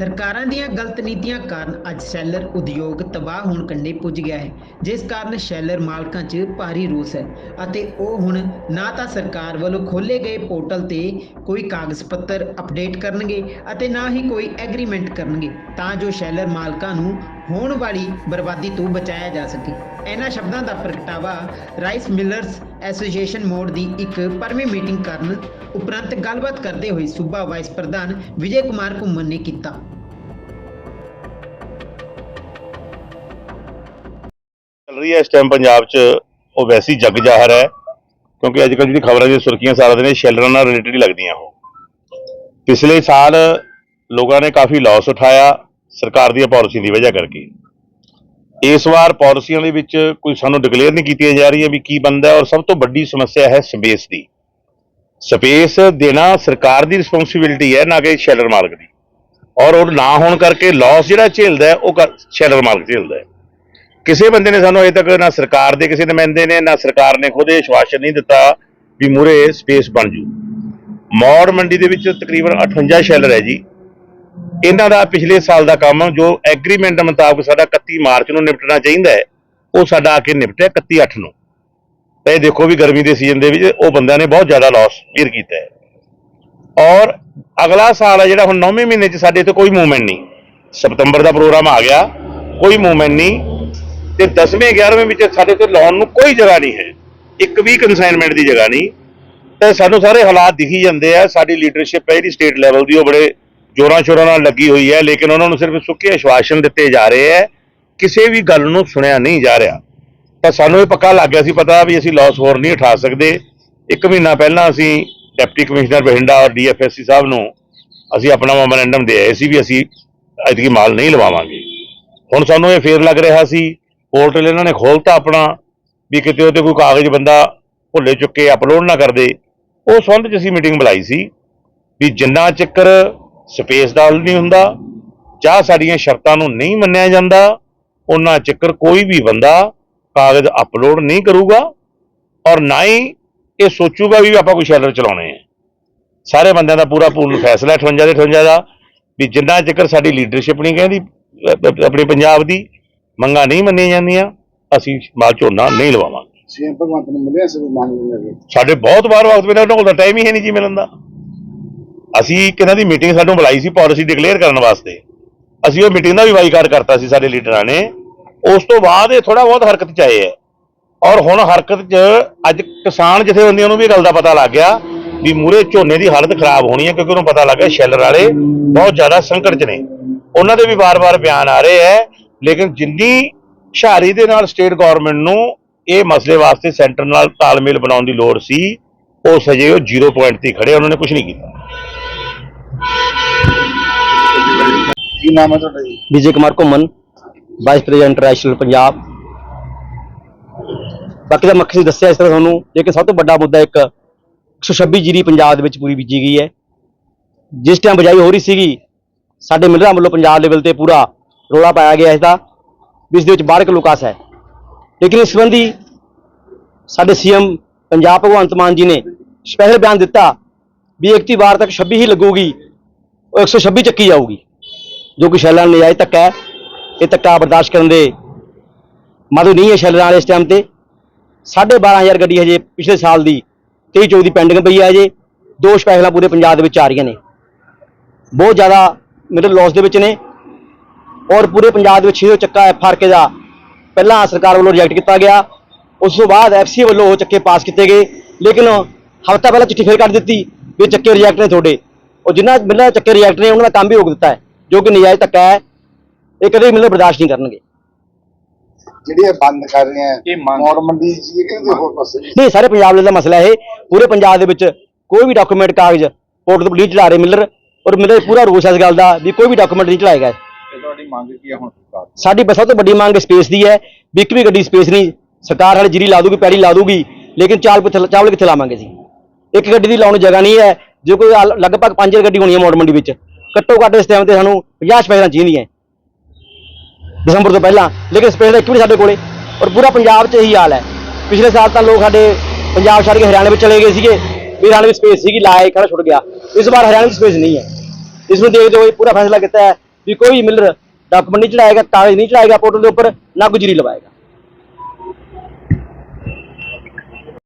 ਸਰਕਾਰਾਂ ਦੀਆਂ ਗਲਤ ਨੀਤੀਆਂ ਕਾਰਨ ਅੱਜ ਸ਼ੈਲਰ ਉਦਯੋਗ ਤਬਾਹ ਹੋਣ ਕੰਢੇ ਪੁੱਜ ਗਿਆ ਹੈ, ਜਿਸ ਕਾਰਨ ਸ਼ੈਲਰ ਮਾਲਕਾਂ 'ਚ ਭਾਰੀ ਰੋਸ ਹੈ ਅਤੇ ਉਹ ਹੁਣ ਨਾ ਤਾਂ ਸਰਕਾਰ ਵੱਲੋਂ ਖੋਲੇ ਗਏ ਪੋਰਟਲ ਤੇ ਕੋਈ ਕਾਗਜ਼ ਪੱਤਰ ਅਪਡੇਟ ਕਰਨਗੇ ਅਤੇ ਨਾ ਹੀ ਕੋਈ ਐਗਰੀਮੈਂਟ ਕਰਨਗੇ, ਤਾਂ ਜੋ ਸ਼ੈਲਰ ਮਾਲਕਾਂ ਨੂੰ ਹੋਣ ਵਾਲੀ ਬਰਬਾਦੀ ਤੋਂ ਬਚਾਇਆ ਜਾ ਸਕੇ। ਇਹਨਾਂ ਸ਼ਬਦਾਂ ਦਾ ਪ੍ਰਗਟਾਵਾ ਰਾਈਸ ਮਿਲਰਸ ਐਸੋਸੀਏਸ਼ਨ ਮੋੜ ਦੀ ਇੱਕ ਪਰਮੀ ਮੀਟਿੰਗ ਕਰਨ ਉਪਰੰਤ ਗੱਲਬਾਤ ਕਰਦੇ ਹੋਏ ਸੂਬਾ ਵਾਈਸ ਪ੍ਰਧਾਨ ਵਿਜੇ ਕੁਮਾਰ ਘੁੰਮਣ ਨੇ ਕੀਤਾ। ਚੱਲ ਰਹੀ ਹੈ ਇਸ ਟਾਈਮ ਪੰਜਾਬ 'ਚ ਉਹ ਵੈਸੀ ਜੱਗ ਜ਼ਾਹਰ ਹੈ, ਕਿਉਂਕਿ ਅੱਜ ਕੱਲ੍ਹ ਜਿਹੜੀ ਖਬਰਾਂ ਦੀਆਂ ਸੁਰਖੀਆਂ ਸਾਰਾ ਦਿਨ ਸ਼ੈਲਰਾਂ ਨਾਲ ਰਿਲੇਟਡ ਹੀ ਲੱਗਦੀਆਂ ਉਹ। ਪਿਛਲੇ ਸਾਲ ਲੋਕਾਂ ਨੇ ਕਾਫੀ ਲਾਸ ਉਠਾਇਆ ਸਰਕਾਰ ਦੀਆਂ ਪਾਲਿਸੀ ਦੀ ਵਜ੍ਹਾ ਕਰਕੇ। ਇਸ ਵਾਰ ਪਾਲਿਸੀਆਂ ਦੇ ਵਿੱਚ ਕੋਈ ਸਾਨੂੰ ਡਿਕਲੇਅਰ ਨਹੀਂ ਕੀਤੀਆਂ ਜਾ ਰਹੀਆਂ ਵੀ ਕੀ ਬੰਦਾ ਔਰ ਸਭ ਤੋਂ ਵੱਡੀ ਸਮੱਸਿਆ ਹੈ ਸਪੇਸ ਦੀ। ਸਪੇਸ ਦੇਣਾ ਸਰਕਾਰ ਦੀ ਰਿਸਪੌਂਸਿਬਿਲਟੀ ਹੈ ਨਾ ਕਿ ਸ਼ੈਲਰ ਮਾਲਕ ਦੀ। ਔਰ ਉਹ ਨਾ ਹੋਣ ਕਰਕੇ ਲਾਸ ਜਿਹੜਾ ਝੇਲਦਾ ਹੈ, ਉਹ ਸ਼ੈਲਰ ਮਾਲਕ ਝੇਲਦਾ ਹੈ। ਕਿਸੇ ਬੰਦੇ ਨੇ ਸਾਨੂੰ ਅਜੇ ਤੱਕ ਨਾ ਸਰਕਾਰ ਦੇ ਕਿਸੇ ਨੁਮਾਇੰਦੇ ਨੇ ਨਾ ਸਰਕਾਰ ਨੇ ਖੁਦ ਇਹ ਸ਼ਵਾਸ਼ਨ ਨਹੀਂ ਦਿੱਤਾ ਵੀ ਮੂਰੇ ਸਪੇਸ ਬਣ ਜੂ। ਮੌੜ ਮੰਡੀ ਦੇ ਵਿੱਚ ਤਕਰੀਬਨ 58 ਸ਼ੈਲਰ ਹੈ ਜੀ। ਇਹਨਾਂ ਦਾ ਪਿਛਲੇ ਸਾਲ ਦਾ ਕੰਮ ਜੋ ਐਗਰੀਮੈਂਟ ਦੇ ਮੁਤਾਬਕ ਸਾਡਾ 31 ਮਾਰਚ ਨੂੰ ਨਿਪਟਣਾ ਚਾਹੀਦਾ ਹੈ, ਉਹ ਸਾਡਾ ਆ ਕੇ ਨਿਪਟਿਆ 31 8 ਨੂੰ। ਤੇ ਇਹ ਦੇਖੋ ਵੀ ਗਰਮੀ ਦੇ ਸੀਜ਼ਨ ਦੇ ਵਿੱਚ ਉਹ ਬੰਦਿਆਂ ਨੇ ਬਹੁਤ ਜ਼ਿਆਦਾ ਲਾਸ ਬੀਰ ਕੀਤਾ ਹੈ। ਔਰ ਅਗਲਾ ਸਾਲ ਹੈ ਜਿਹੜਾ ਹੁਣ 9ਵੇਂ ਮਹੀਨੇ 'ਚ ਸਾਡੇ ਤੇ ਕੋਈ ਮੂਵਮੈਂਟ ਨਹੀਂ। ਸਤੰਬਰ ਦਾ ਪ੍ਰੋਗਰਾਮ ਆ ਗਿਆ, ਕੋਈ ਮੂਵਮੈਂਟ ਨਹੀਂ। ਤੇ 10ਵੇਂ 11ਵੇਂ ਵਿੱਚ ਸਾਡੇ ਤੇ ਲਾਉਣ ਨੂੰ ਕੋਈ ਜਗ੍ਹਾ ਨਹੀਂ ਹੈ। ਇੱਕ ਵੀ ਕਨਸਾਈਨਮੈਂਟ ਦੀ ਜਗ੍ਹਾ ਨਹੀਂ। ਤੇ ਸਾਨੂੰ ਸਾਰੇ ਹਾਲਾਤ ਦਿਖੀ ਜਾਂਦੇ ਆ, ਸਾਡੀ ਲੀਡਰਸ਼ਿਪ ਹੈ ਜਿਹੜੀ ਸਟੇਟ ਲੈਵਲ ਦੀ, ਉਹ ਬੜੇ ਜੋਰਾਂ ਸ਼ੋਰਾਂ ਨਾਲ ਲੱਗੀ ਹੋਈ ਹੈ, ਲੇਕਿਨ ਉਹਨਾਂ ਨੂੰ ਸਿਰਫ ਸੁੱਕੇ ਆਸ਼ਵਾਸਨ ਦਿੱਤੇ ਜਾ ਰਹੇ ਹੈ, ਕਿਸੇ ਵੀ ਗੱਲ ਨੂੰ ਸੁਣਿਆ ਨਹੀਂ ਜਾ ਰਿਹਾ। ਤਾਂ ਸਾਨੂੰ ਇਹ ਪੱਕਾ ਲੱਗ ਗਿਆ ਸੀ ਪਤਾ ਵੀ ਅਸੀਂ ਲਾਸ ਹੋਰ ਨਹੀਂ ਉਠਾ ਸਕਦੇ। ਇੱਕ ਮਹੀਨਾ ਪਹਿਲਾਂ ਅਸੀਂ ਡਿਪਟੀ ਕਮਿਸ਼ਨਰ ਬਠਿੰਡਾ ਔਰ ਡੀਐਫਐਸਸੀ ਸਾਹਿਬ ਨੂੰ ਅਸੀਂ ਆਪਣਾ ਮੈਮੋਰੈਂਡਮ ਦੇ ਆਏ ਸੀ ਵੀ ਅਸੀਂ ਐਤਕੀ ਮਾਲ ਨਹੀਂ ਲਵਾਵਾਂਗੇ। ਹੁਣ ਸਾਨੂੰ ਇਹ ਫੇਰ ਲੱਗ ਰਿਹਾ ਸੀ, ਪੋਰਟਲ ਇਹਨਾਂ ਨੇ ਖੋਲਤਾ ਆਪਣਾ, ਵੀ ਕਿਤੇ ਉਹਦੇ ਕੋਈ ਕਾਗਜ਼ ਬੰਦਾ ਭੁੱਲੇ ਚੁੱਕੇ ਅਪਲੋਡ ਨਾ ਕਰਦੇ ਉਹ ਸੰਬੰਧ 'ਚ ਅਸੀਂ ਮੀਟਿੰਗ ਬੁਲਾਈ ਸੀ, ਵੀ ਜਿੰਨਾ ਚੱਕਰ ਸਪੇਸ ਦਾ ਨਹੀਂ ਹੁੰਦਾ ਜਾਂ ਸਾਡੀਆਂ ਸ਼ਰਤਾਂ ਨੂੰ ਨਹੀਂ ਮੰਨਿਆ ਜਾਂਦਾ ਉਹਨਾਂ ਚੱਕਰ ਕੋਈ ਵੀ ਬੰਦਾ ਕਾਗਜ਼ ਅਪਲੋਡ ਨਹੀਂ ਕਰੂਗਾ ਔਰ ਨਾ ਹੀ ਇਹ ਸੋਚੂਗਾ ਵੀ ਆਪਾਂ ਕੋਈ ਸ਼ੈਲਰ ਚਲਾਉਣੇ ਆ। ਸਾਰੇ ਬੰਦਿਆਂ ਦਾ ਪੂਰਾ ਪੂਰਨ ਫੈਸਲਾ 58 ਦੇ 58 ਦਾ ਵੀ ਜਿੰਨਾ ਚੱਕਰ ਸਾਡੀ ਲੀਡਰਸ਼ਿਪ ਨਹੀਂ ਕਹਿੰਦੀ ਆਪਣੇ ਪੰਜਾਬ ਦੀ ਮੰਗਾਂ ਨਹੀਂ ਮੰਨੀਆਂ ਜਾਂਦੀਆਂ ਅਸੀਂ ਮਾਲ ਝੋਨਾ ਨਹੀਂ ਲਵਾਵਾਂਗੇ। ਸੀਐਮ ਭਗਵੰਤ ਨੂੰ ਮਿਲਿਆ ਸੀ ਮੰਗ ਲੈ ਸਾਡੇ ਬਹੁਤ ਵਾਰ ਵਕਤ ਮਿਲਿਆ ਉਹਨਾਂ ਕੋਲ ਤਾਂ ਟਾਈਮ ਹੀ ਹੈ ਨਹੀਂ ਜੀ ਮਿਲਣ ਦਾ। ਅਸੀਂ ਕਿਹਨਾਂ ਦੀ ਮੀਟਿੰਗ ਸਾਨੂੰ ਬੁਲਾਈ ਸੀ ਪਾਲਿਸੀ ਡਿਕਲੇਅਰ ਕਰਨ ਵਾਸਤੇ। ਅਸੀਂ ਉਹ ਮੀਟਿੰਗ ਦਾ ਵੀ ਬਾਈਕਾਟ ਕਰਤਾ ਸੀ ਸਾਡੇ ਲੀਡਰਾਂ ਨੇ। ਉਸ ਤੋਂ ਬਾਅਦ ਇਹ ਥੋੜਾ ਬਹੁਤ ਹਰਕਤ ਚ ਆਏ ਹੈ। ਔਰ ਹੁਣ ਹਰਕਤ 'ਚ ਅੱਜ ਕਿਸਾਨ ਜਥੇਬੰਦੀਆਂ ਨੂੰ ਵੀ ਇਹ ਗੱਲ ਦਾ ਪਤਾ ਲੱਗ ਗਿਆ ਵੀ ਮੂਰੇ ਝੋਨੇ ਦੀ ਹਾਲਤ ਖਰਾਬ ਹੋਣੀ ਹੈ ਕਿਉਂਕਿ ਉਹਨੂੰ ਪਤਾ ਲੱਗ ਗਿਆ ਸ਼ੈਲਰ ਵਾਲੇ ਬਹੁਤ ਜ਼ਿਆਦਾ ਸੰਕਟ 'ਚ ਨੇ। ਉਹਨਾਂ ਦੇ ਵੀ ਵਾਰ-ਵਾਰ ਬਿਆਨ ਆ ਰਹੇ ਹੈ। ਲੇਕਿਨ ਜਿੰਨੀ ਹੁਸ਼ਿਆਰੀ ਦੇ ਨਾਲ ਸਟੇਟ ਗਵਰਨਮੈਂਟ ਨੂੰ ਇਹ ਮਸਲੇ ਵਾਸਤੇ ਸੈਂਟਰ ਨਾਲ ਤਾਲਮੇਲ ਬਣਾਉਣ ਦੀ ਲੋੜ ਸੀ, ਉਹ ਸਜੇ ਉਹ ਜ਼ੀਰੋ ਪੁਆਇੰਟ ਤੇ ਹੀ ਖੜੇ ਉਹਨਾਂ ਨੇ ਕੁਝ ਨਹੀਂ ਕੀਤਾ। ਕੀ ਨਾਮ ਹੈ ਤੁਹਾਡਾ ਜੀ? ਵਿਜੇ ਕੁਮਾਰ ਘੁੰਮਣ ਵਾਈਸ ਪ੍ਰੈਜ਼ੀਡੈਂਟ ਇੰਟਰਨੈਸ਼ਨਲ ਪੰਜਾਬ। ਬਾਕੀ ਦਾ ਮਕਸਦ ਦੱਸਿਆ ਇਸ ਤਰ੍ਹਾਂ ਤੁਹਾਨੂੰ, ਲੇਕਿਨ ਸਭ ਤੋਂ ਵੱਡਾ ਮੁੱਦਾ ਇੱਕ 126 ਜੀਰੀ ਪੰਜਾਬ ਦੇ ਵਿੱਚ ਪੂਰੀ ਬੀਜੀ ਗਈ ਹੈ। ਜਿਸ ਟਾਈਮ ਬਜਾਈ ਹੋ ਰਹੀ ਸੀਗੀ, ਸਾਡੇ ਮਿਲਰਾਂ ਵੱਲੋਂ ਪੰਜਾਬ ਲੈਵਲ ਤੇ ਪੂਰਾ ਰੋਲਾ ਪਾਇਆ ਗਿਆ ਇਸ ਦਾ ਵੀ ਇਸ ਦੇ ਵਿੱਚ ਬਾਹਰ ਲੁਕਾਸ ਹੈ। ਲੇਕਿਨ ਇਸ ਸੰਬੰਧੀ ਸਾਡੇ ਸੀਐਮ ਪੰਜਾਬ ਭਗਵੰਤ ਮਾਨ ਜੀ ਨੇ ਸਪੈਸ਼ਲ ਬਿਆਨ ਦਿੱਤਾ ਵੀ 31 ਵਾਰ ਤੱਕ 26 ਹੀ ਲੱਗੂਗੀ, ਉਹ 126 ਚੱਕੀ ਜਾਊਗੀ। ਜੋ ਕਿ ਸ਼ੈਲਾਂ ਨਾਲ ਨਜਾਇਜ਼ ਧੱਕਾ ਹੈ, ਇਹ ਧੱਕਾ ਬਰਦਾਸ਼ਤ ਕਰਨ ਦੇ ਮਾਧੂ ਨਹੀਂ ਹੈ ਸ਼ੈਲਾਂ ਵਾਲੇ ਇਸ ਟਾਈਮ ਤੇ। 12500 ਗੱਡੀ ਹਜੇ ਪਿਛਲੇ ਸਾਲ ਦੀ 23 24 ਦੀ ਪੈਂਡਿੰਗ ਪਈ ਹੈ ਹਜੇ। ਦੋ ਸਪੈਸ਼ਲਾਂ ਪੂਰੇ ਪੰਜਾਬ ਦੇ ਵਿੱਚ ਆ ਰਹੀਆਂ ਨੇ। ਬਹੁਤ ਜ਼ਿਆਦਾ ਮਿਡਲ ਲਾਸ ਦੇ ਵਿੱਚ ਨੇ। ਔਰ ਪੂਰੇ ਪੰਜਾਬ ਦੇ ਵਿੱਚ ਛੇ ਚੱਕਾ ਐਫ ਆਰ ਕੇ ਦਾ ਪਹਿਲਾਂ ਸਰਕਾਰ ਵੱਲੋਂ ਰਿਜੈਕਟ ਕੀਤਾ ਗਿਆ। ਉਸ ਤੋਂ ਬਾਅਦ ਐਫਸੀ ਵੱਲੋਂ ਉਹ ਚੱਕੇ ਪਾਸ ਕੀਤੇ ਗਏ। ਲੇਕਿਨ ਹਫ਼ਤਾ ਪਹਿਲਾਂ ਚਿੱਠੀ ਫੇਰ ਕੱਢ ਦਿੱਤੀ ਵੀ ਇਹ ਚੱਕੇ ਰਿਜੈਕਟ ਨੇ ਤੁਹਾਡੇ। ਉਹ ਜਿਨ੍ਹਾਂ ਮਿਲਣਾ ਚੱਕੇ ਰਿਜੈਕਟ ਨੇ, ਉਹਨਾਂ ਦਾ ਕੰਮ ਵੀ ਰੋਕ ਦਿੱਤਾ ਹੈ। ਜੋ ਕਿ ਨਜਾਇਜ਼ ਧੱਕਾ ਹੈ ਇਹ ਕਦੇ ਮਿਲਰ ਬਰਦਾਸ਼ਤ ਨਹੀਂ ਕਰਨਗੇ। ਜਿਹੜੀ ਇਹ ਬੰਦ ਕਰ ਰਹੇ ਆ ਇਹ ਮੌੜ ਮੰਡੀ ਜੀ ਕਿਹਦੇ ਹੋਰ ਪਾਸੇ? ਨਹੀਂ ਸਾਰੇ ਪੰਜਾਬ ਦਾ ਮਸਲਾ ਇਹ ਪੂਰੇ ਪੰਜਾਬ ਦੇ ਵਿੱਚ ਕੋਈ ਵੀ ਡਾਕੂਮੈਂਟ ਕਾਗਜ਼ ਕੋਰਟ ਤੋਂ ਨਹੀਂ ਚਲਾ ਰਹੇ ਮਿਲਰ ਔਰ ਮਿਲਰ ਪੂਰਾ ਰੂਲਸ ਹੈ ਇਸ ਗੱਲ ਦਾ ਵੀ ਕੋਈ ਵੀ ਡਾਕੂਮੈਂਟ ਨਹੀਂ ਚਲਾਏਗਾ ਤੇ ਤੁਹਾਡੀ ਮੰਗ ਕੀ ਹੈ ਹੁਣ ਸਰਕਾਰ ਤੋਂ? ਸਾਡੀ ਬਸ ਸਭ ਤੋਂ ਵੱਡੀ ਮੰਗ ਸਪੇਸ ਦੀ ਹੈ ਵੀ ਇੱਕ ਵੀ ਗੱਡੀ ਸਪੇਸ ਨਹੀਂ ਸਰਕਾਰ ਹਾਲੇ ਜੀਰੀ ਲਾ ਦੂਗੀ ਪੈੜੀ ਲਾ ਦੂਗੀ ਲੇਕਿਨ ਚਾਲ ਕਿੱਥੇ ਚਾਵਲ ਕਿੱਥੇ ਲਾਵਾਂਗੇ ਜੀ ਇੱਕ ਗੱਡੀ ਦੀ ਲਾਉਣ ਜਗ੍ਹਾ ਨਹੀਂ ਹੈ ਜੇ ਕੋਈ ਲਗਭਗ ਪੰਜ ਗੱਡੀ ਹੋਣੀ ਹੈ ਮੋੜ ਮੰਡੀ ਵਿੱਚ। ਘੱਟੋ ਘੱਟ ਇਸ ਟਾਈਮ ਤੇ ਸਾਨੂੰ 50 ਸਪੈਸ਼ਲਾਂ ਚਾਹੀਦੀਆਂ ਦਸੰਬਰ ਤੋਂ ਪਹਿਲਾਂ। ਲੇਕਿਨ ਸਪੇਸ ਦਾ ਇੱਕ ਵੀ ਨਹੀਂ ਸਾਡੇ ਕੋਲੇ। ਔਰ ਪੂਰਾ ਪੰਜਾਬ 'ਚ ਇਹੀ ਹਾਲ ਹੈ। ਪਿਛਲੇ ਸਾਲ ਤਾਂ ਲੋਕ ਸਾਡੇ ਪੰਜਾਬ ਛੱਡ ਕੇ ਹਰਿਆਣੇ ਵਿੱਚ ਚਲੇ ਗਏ ਸੀਗੇ। ਵੀ ਹਰਿਆਣੇ ਵਿੱਚ ਸਪੇਸ ਸੀਗੀ ਲਾਇਆ ਖੜਾ ਛੁੱਟ ਗਿਆ। ਇਸ ਵਾਰ ਹਰਿਆਣੇ ਵਿੱਚ ਸਪੇਸ ਨਹੀਂ ਹੈ। ਇਸ ਨੂੰ ਦੇਖਦੇ ਹੋਏ ਪੂਰਾ ਫੈਸਲਾ ਕੀਤਾ ਹੈ ਵੀ ਕੋਈ ਵੀ ਮਿਲਰ ਡਾਕੂਮੈਂਟ ਨਹੀਂ ਚੜਾਏਗਾ, ਕਾਗਜ਼ ਨਹੀਂ ਚੜਾਏਗਾ ਪੋਰਟਲ ਦੇ ਉੱਪਰ, ਨਾ ਕੋਈ ਜੀਰੀ ਲਵਾਏਗਾ।